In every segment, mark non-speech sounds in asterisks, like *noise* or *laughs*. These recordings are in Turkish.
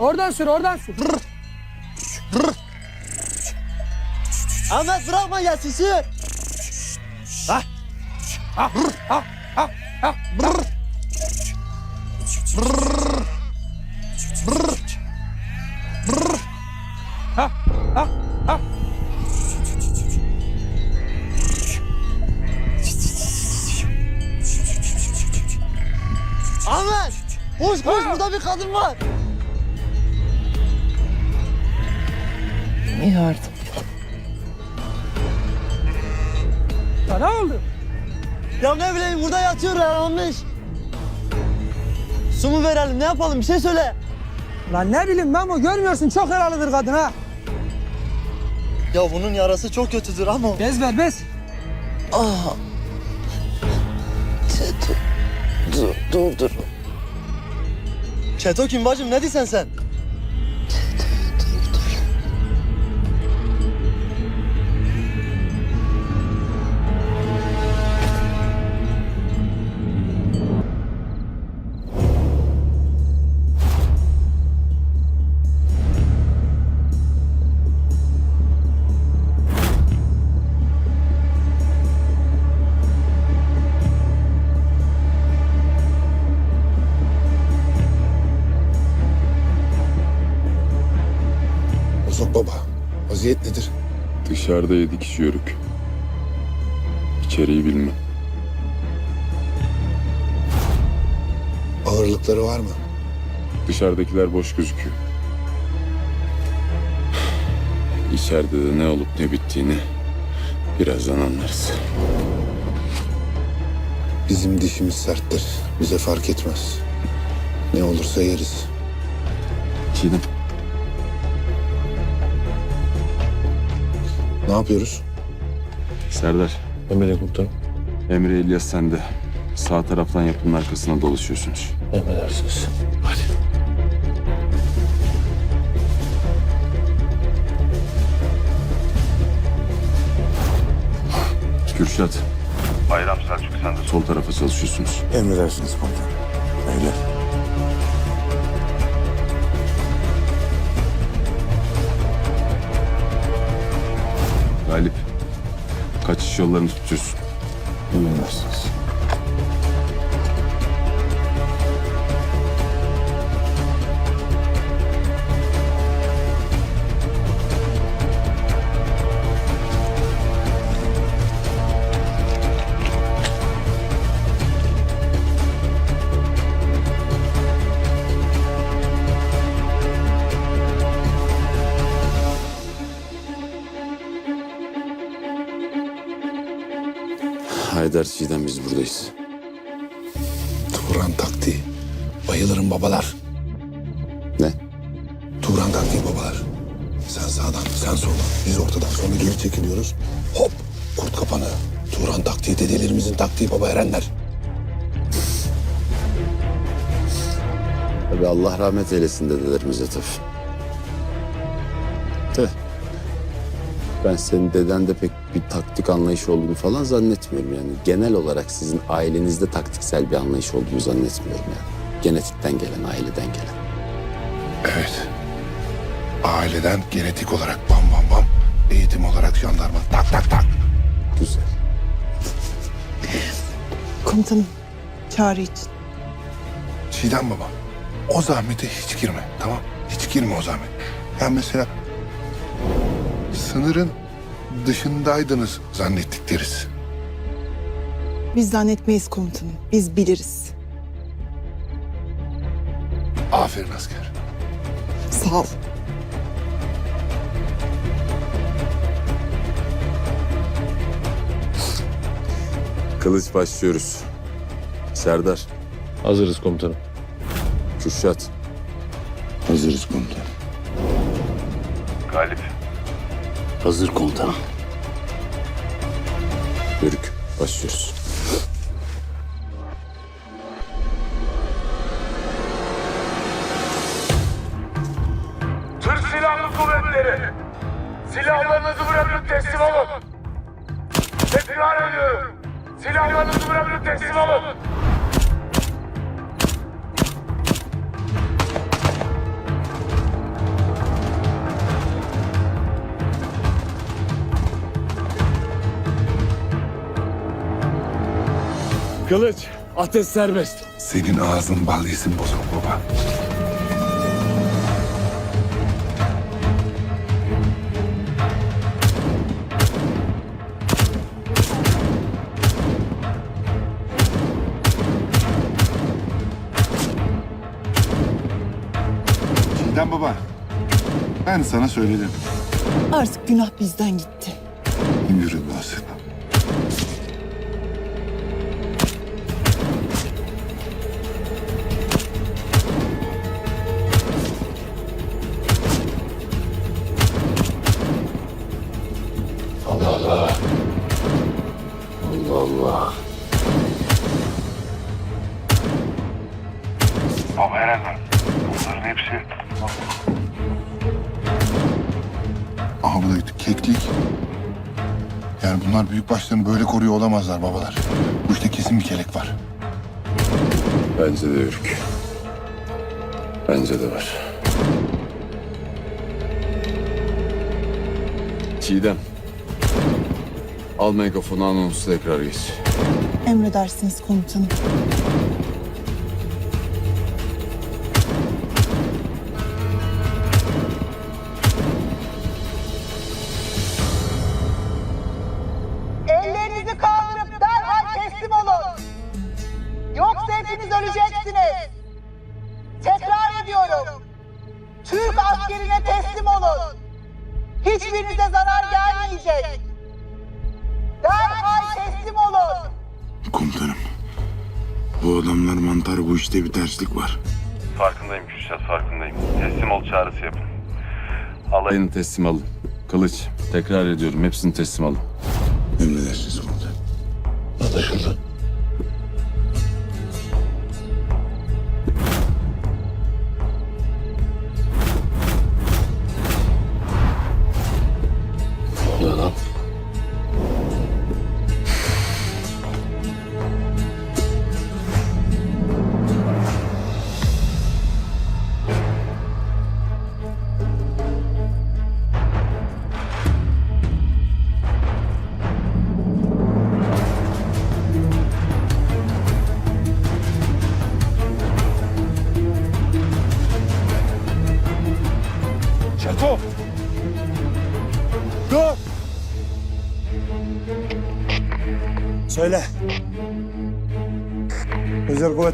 Oradan sür oradan sür. Ahmet bırakma gelsin sür. Ahmet! Koş koş burada bir kadın var. Yardım. Ya ne oldu? Ya ne bileyim burada yatıyor yaralanmış. Su mu verelim ne yapalım bir şey söyle. Lan ne bileyim Memo görmüyorsun çok yaralıdır kadın ha. Ya bunun yarası çok kötüdür ama. Bez ver bez. Ah. Çeto. Dur, dur, dur. Çeto kim bacım ne diyorsun sen? Dışarıda yedi kişi yörük. İçeriği bilmem. Ağırlıkları var mı? Dışarıdakiler boş gözüküyor. İçeride de ne olup ne bittiğini birazdan anlarız. Bizim dişimiz serttir. Bize fark etmez. Ne olursa yeriz. Çiğdem. Ne yapıyoruz? Serdar. Emre komutanım. Emre İlyas sende. Sağ taraftan yapının arkasına dolaşıyorsunuz. Emredersiniz. Kürşat. Bayram Selçuk sen de sol tarafa çalışıyorsunuz. Emredersiniz komutanım. Öyle. Galip. Kaçış yollarını tutuyorsun. Emredersiniz. Çiğdem biz buradayız. Turan taktiği. Bayılırım babalar. Ne? Turan taktiği babalar. Sen sağdan, sen soldan. Biz ortadan sonra geri çekiliyoruz. Hop! Kurt kapanı. Turan taktiği dedelerimizin taktiği baba erenler. Tabii Allah rahmet eylesin dedelerimize tabii. Ben senin dedende pek bir taktik anlayışı olduğunu falan zannetmiyorum yani. Genel olarak sizin ailenizde taktiksel bir anlayış olduğunu zannetmiyorum yani. Genetikten gelen, aileden gelen. Evet. Aileden genetik olarak bam bam bam. Eğitim olarak jandarma tak tak tak. Güzel. Komutanım, çağrı için. Çiğdem baba. O zahmete hiç girme tamam. Hiç girme o zahmet. Yani mesela sınırın dışındaydınız zannettik deriz. Biz zannetmeyiz komutanım. Biz biliriz. Aferin asker. Sağ ol. Kılıç başlıyoruz. Serdar, Hazırız komutanım. Kürşat, Hazırız komutanım. Hazır komutanım. Yörük, başlıyoruz. Türk Silahlı Kuvvetleri, silahlarınızı bırakın teslim olun. Tekrar ediyorum, silahlarınızı bırakın teslim olun. Kılıç, ateş serbest. Senin ağzın bal yesin bozuk baba. Çiğdem baba, ben sana söyledim. Artık günah bizden gitti. Yürü be bunlar büyük başlarını böyle koruyor olamazlar babalar. Bu işte kesin bir kelek var. Bence de Ürk. Bence de var. Çiğdem. Al megafonu anonsu tekrar geç. Emredersiniz komutanım. Hiçbirinize zarar gelmeyecek. Derhal teslim olun. Komutanım, bu adamlar mantar bu işte bir terslik var. Farkındayım Kürşat farkındayım. Teslim ol çağrısı yapın. Alayını teslim alın. Kılıç, tekrar ediyorum hepsini teslim alın. Emredersiniz komutanım. Anlaşıldı.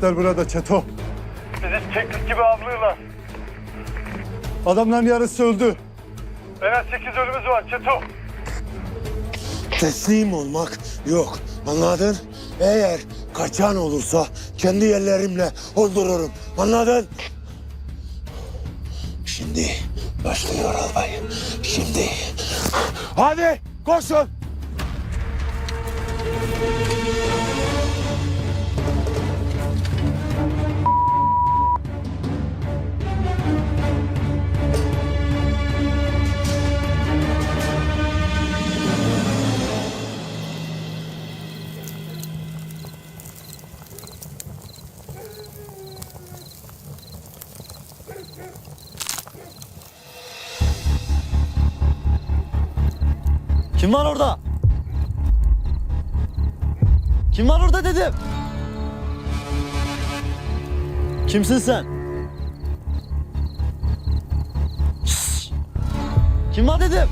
Kuvvetler burada Çeto. Bizi keklik gibi avlıyorlar. Adamların yarısı öldü. En az 8 ölümümüz var Çeto. Teslim olmak yok. Anladın? Eğer kaçan olursa kendi ellerimle öldürürüm. Anladın? Şimdi başlıyor albay. Şimdi. Hadi koşun. Orada? Kim var orada dedim. Kimsin sen? Kim var dedim.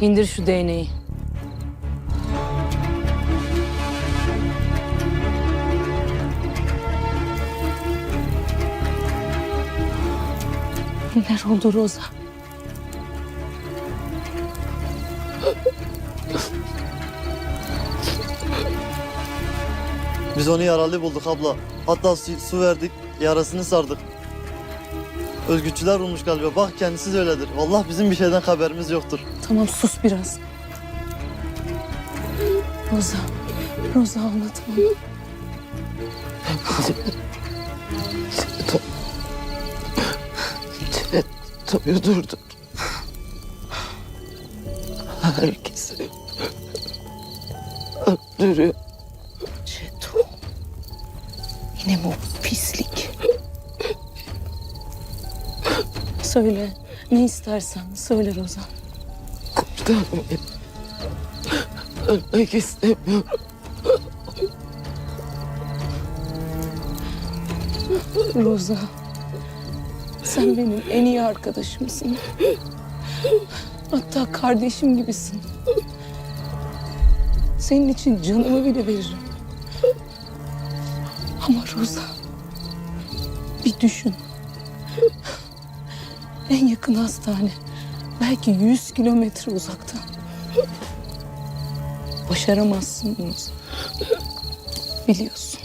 İndir şu değneği. Neler oldu Roza? Biz onu yaralı bulduk abla. Hatta su, su verdik, yarasını sardık. Özgütçüler olmuş galiba. Bak kendisi de öyledir. Vallahi bizim bir şeyden haberimiz yoktur. Tamam sus biraz. Roza. Roza anlatma. Tabii durdu. Herkesi öldürüyor. Çeto. Yine mi o pislik? Söyle. Ne istersen söyle Rozan. Komutanım. Ölmek istemiyorum. Roza. Sen benim en iyi arkadaşımsın. Hatta kardeşim gibisin. Senin için canımı bile veririm. Ama Roza, bir düşün. En yakın hastane belki 100 kilometre uzakta. Başaramazsın Roza. Biliyorsun.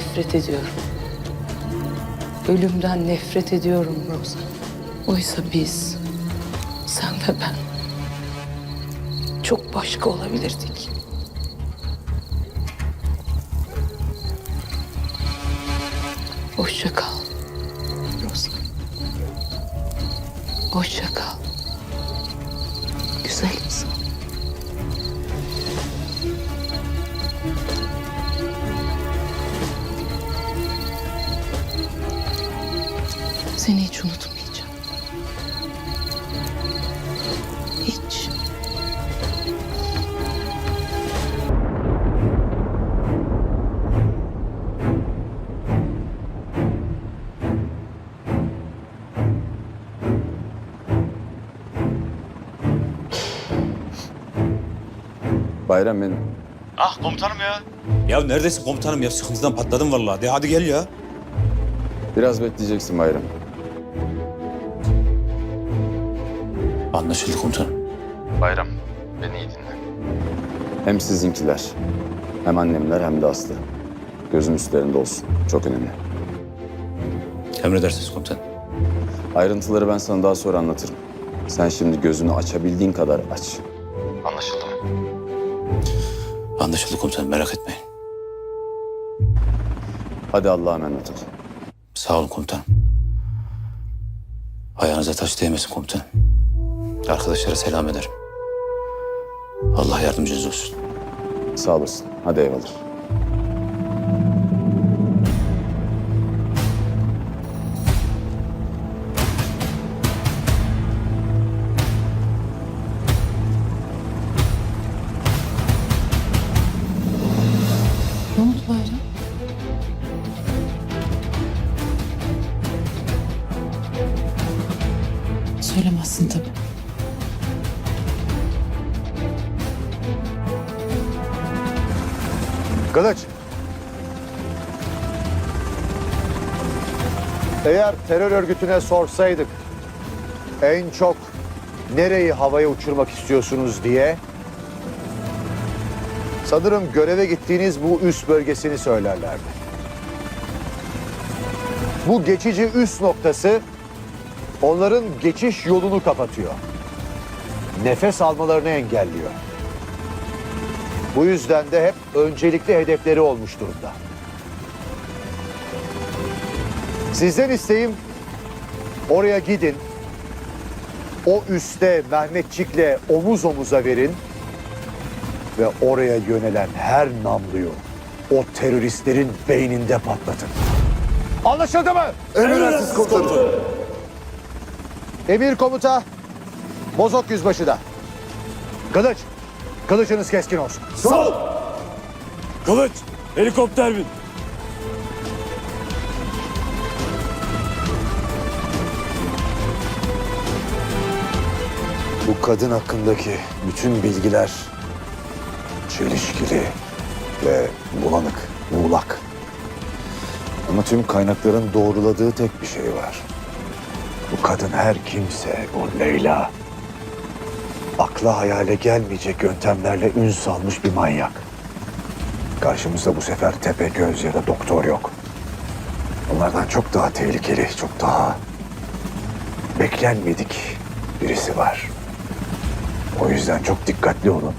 Nefret ediyorum. Ölümden nefret ediyorum Rosa. Oysa biz, sen ve ben çok başka olabilirdik. Hoşça kal. Rosa. Hoşça kal. Bayram benim. Ah komutanım ya. Ya neredesin komutanım ya? Sıkıntıdan patladım vallahi. De hadi gel ya. Biraz bekleyeceksin Bayram. Anlaşıldı komutanım. Bayram, beni iyi dinle. Hem sizinkiler, hem annemler hem de Aslı. Gözüm üstlerinde olsun. Çok önemli. Emredersiniz komutanım. Ayrıntıları ben sana daha sonra anlatırım. Sen şimdi gözünü açabildiğin kadar aç. Anlaşıldı? Anlaşıldı komutanım merak etmeyin. Hadi Allah'a emanet ol. Sağ olun komutanım. Ayağınıza taş değmesin komutanım. Arkadaşlara selam ederim. Allah yardımcınız olsun. Sağ olasın. Hadi eyvallah. Kılıç. Eğer terör örgütüne sorsaydık en çok nereyi havaya uçurmak istiyorsunuz diye sanırım göreve gittiğiniz bu üst bölgesini söylerlerdi. Bu geçici üst noktası onların geçiş yolunu kapatıyor. Nefes almalarını engelliyor. Bu yüzden de hep öncelikli hedefleri olmuş durumda. Sizden isteğim oraya gidin. O üste Mehmetçik'le omuz omuza verin. Ve oraya yönelen her namluyu o teröristlerin beyninde patlatın. Anlaşıldı mı? Emredersiniz komutanım. Emir komuta Bozok Yüzbaşı da. Kılıç. Kılıcınız keskin olsun. Sağ ol. Kılıç, helikopter bin. Bu kadın hakkındaki bütün bilgiler çelişkili ve bulanık, muğlak. Ama tüm kaynakların doğruladığı tek bir şey var. Bu kadın her kimse, o Leyla. Akla hayale gelmeyecek yöntemlerle ün salmış bir manyak. Karşımızda bu sefer tepe göz ya da doktor yok. Onlardan çok daha tehlikeli, çok daha beklenmedik birisi var. O yüzden çok dikkatli olun.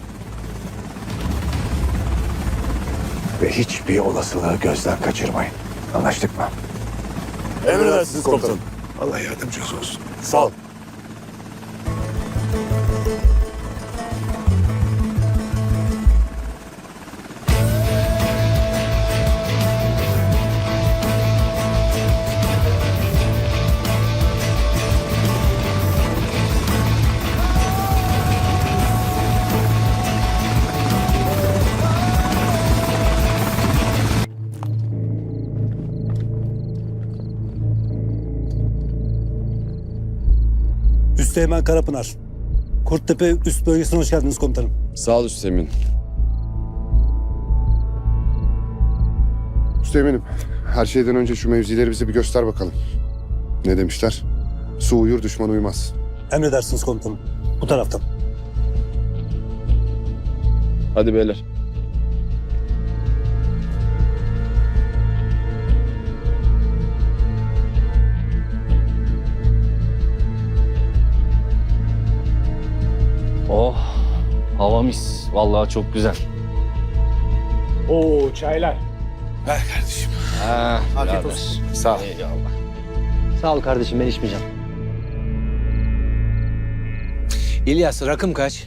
Ve hiçbir olasılığı gözden kaçırmayın. Anlaştık mı? Emredersiniz komutanım. Allah yardımcınız olsun. Sağ ol. Üsteğmen Karapınar. Kurttepe üst bölgesine hoş geldiniz komutanım. Sağ ol Üstemin. Üsteğmenim, her şeyden önce şu mevzileri bize bir göster bakalım. Ne demişler? Su uyur, düşman uyumaz. Emredersiniz komutanım. Bu taraftan. Hadi beyler. Oh, hava mis. Vallahi çok güzel. Oo çaylar. Ver kardeşim. Ha, Afiyet birader. olsun. Sağ ol. Eyvallah. Sağ ol kardeşim ben içmeyeceğim. İlyas rakım kaç?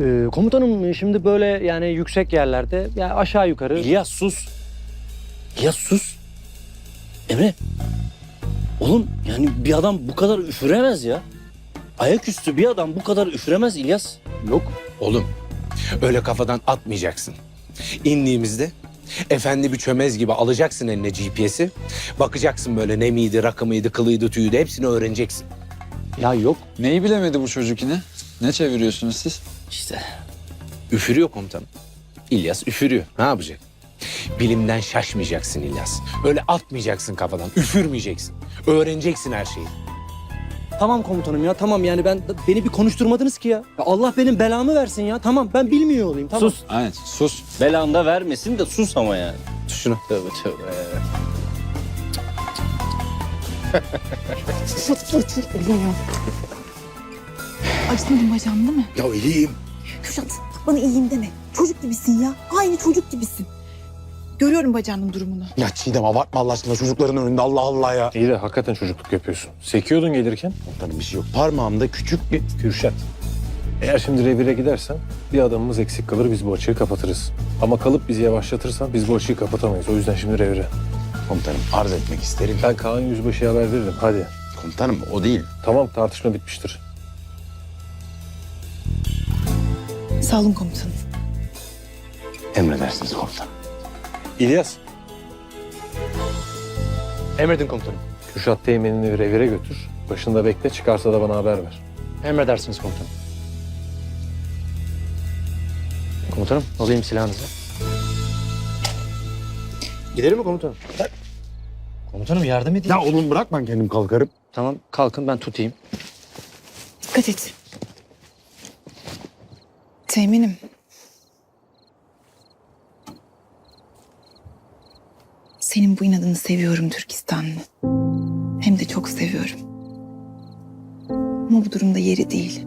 Ee, komutanım şimdi böyle yani yüksek yerlerde ya aşağı yukarı İlyas sus. İlyas sus. Emre. Oğlum yani bir adam bu kadar üfüremez ya. Ayaküstü bir adam bu kadar üfüremez İlyas. Yok. Oğlum öyle kafadan atmayacaksın. İndiğimizde efendi bir çömez gibi alacaksın eline GPS'i. Bakacaksın böyle ne miydi, rakı mıydı, kılıydı, tüyüydü hepsini öğreneceksin. ya yok Neyi bilemedi bu çocuk yine? Ne çeviriyorsunuz siz? İşte Üfürüyor komutanım. İlyas üfürüyor. Ne yapacak? Bilimden şaşmayacaksın İlyas. Öyle atmayacaksın kafadan. Üfürmeyeceksin. Öğreneceksin her şeyi. Tamam komutanım ya tamam yani ben beni bir konuşturmadınız ki ya. ya Allah benim belamı versin ya tamam ben bilmiyor olayım tamam. sus. Aynen sus. Belanı da vermesin de sus ama yani. Tut şunu. Tövbe tövbe. Acıtmadın bacağım değil mi? Ya iyiyim. Kürşat bana iyiyim deme. Çocuk gibisin ya. Aynı çocuk gibisin. Görüyorum bacağının durumunu. Ya Çiğdem abartma Allah aşkına çocukların önünde Allah Allah ya. İyi de hakikaten çocukluk yapıyorsun. Sekiyordun gelirken. Komutanım bir şey yok parmağımda küçük bir... Kürşat. Eğer şimdi revire gidersen bir adamımız eksik kalır biz bu açığı kapatırız. Ama kalıp bizi yavaşlatırsan biz bu açığı kapatamayız. O yüzden şimdi revire. Komutanım arz etmek isterim. Ben Kaan Yüzbaşı'ya haber veririm. Hadi. Komutanım o değil. Tamam tartışma bitmiştir. Sağ olun komutanım. Emredersiniz komutanım. İlyas. Emredin komutanım. Kürşat Teğmen'ini revire götür. Başında bekle çıkarsa da bana haber ver. Emredersiniz komutanım. Komutanım alayım silahınızı. Gidelim mi komutanım? Komutanım yardım edin. Ya oğlum bırak ben kendim kalkarım. Tamam kalkın ben tutayım. Dikkat et. Teğmenim. Senin bu inadını seviyorum Türkistanlı. Hem de çok seviyorum. Ama bu durumda yeri değil.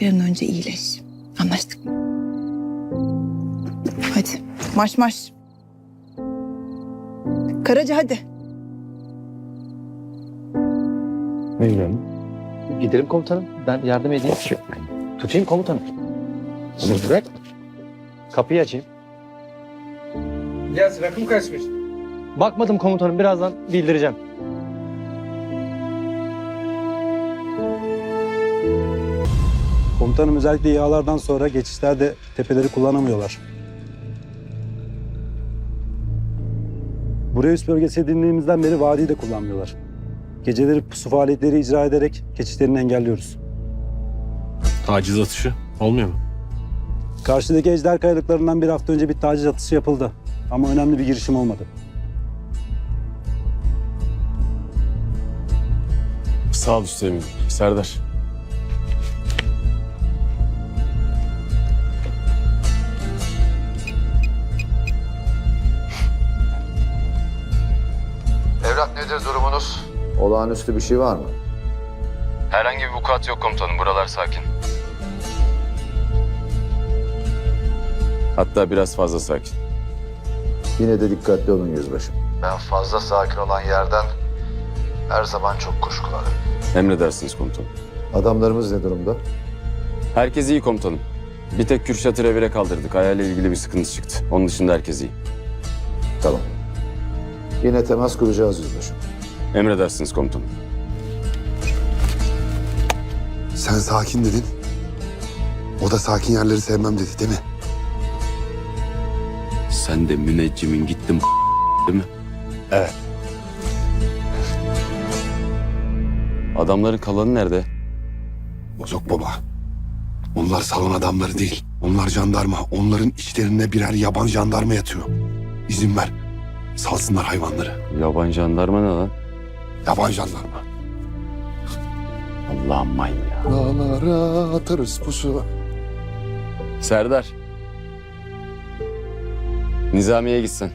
Bir an önce iyileş. Anlaştık mı? Hadi marş marş. Karaca hadi. Ne gidelim? Gidelim komutanım. Ben yardım edeyim. Tutayım komutanım. Bırak. Kapıyı açayım. İlyas rakım kaçmış? Bakmadım komutanım. Birazdan bildireceğim. Komutanım özellikle yağlardan sonra geçişlerde tepeleri kullanamıyorlar. Buraya üst bölgesi edindiğimizden beri vadiyi de kullanmıyorlar. Geceleri pusu faaliyetleri icra ederek geçişlerini engelliyoruz. Taciz atışı olmuyor mu? Karşıdaki ejder kayalıklarından bir hafta önce bir taciz atışı yapıldı. Ama önemli bir girişim olmadı. Sağ ol Hüseyin. Serdar. Evlat nedir durumunuz? Olağanüstü bir şey var mı? Herhangi bir vukuat yok komutanım. Buralar sakin. Hatta biraz fazla sakin. Yine de dikkatli olun yüzbaşım. Ben fazla sakin olan yerden her zaman çok kuşkularım. Emredersiniz komutanım. Adamlarımız ne durumda? Herkes iyi komutanım. Bir tek Kürşat'ı revire kaldırdık. Ayağıyla ilgili bir sıkıntı çıktı. Onun dışında herkes iyi. Tamam. Yine temas kuracağız yüzbaşım. Emredersiniz komutanım. Sen sakin dedin. O da sakin yerleri sevmem dedi değil mi? Sen de müneccimin gittim *laughs* değil mi? Evet. Adamların kalanı nerede? Bozok baba. Onlar salon adamları değil. Onlar jandarma. Onların içlerinde birer yaban jandarma yatıyor. İzin ver. Salsınlar hayvanları. Yaban jandarma ne lan? Yaban jandarma. Allah'ım may ya. Dağlara atarız pusu. Serdar. Nizamiye gitsin.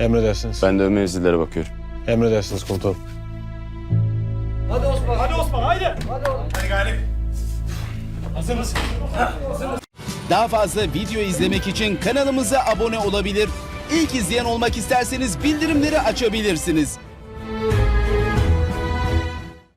Emredersiniz. Ben de ön mevzilere bakıyorum. Emredersiniz komutanım. Daha fazla video izlemek için kanalımıza abone olabilir. İlk izleyen olmak isterseniz bildirimleri açabilirsiniz.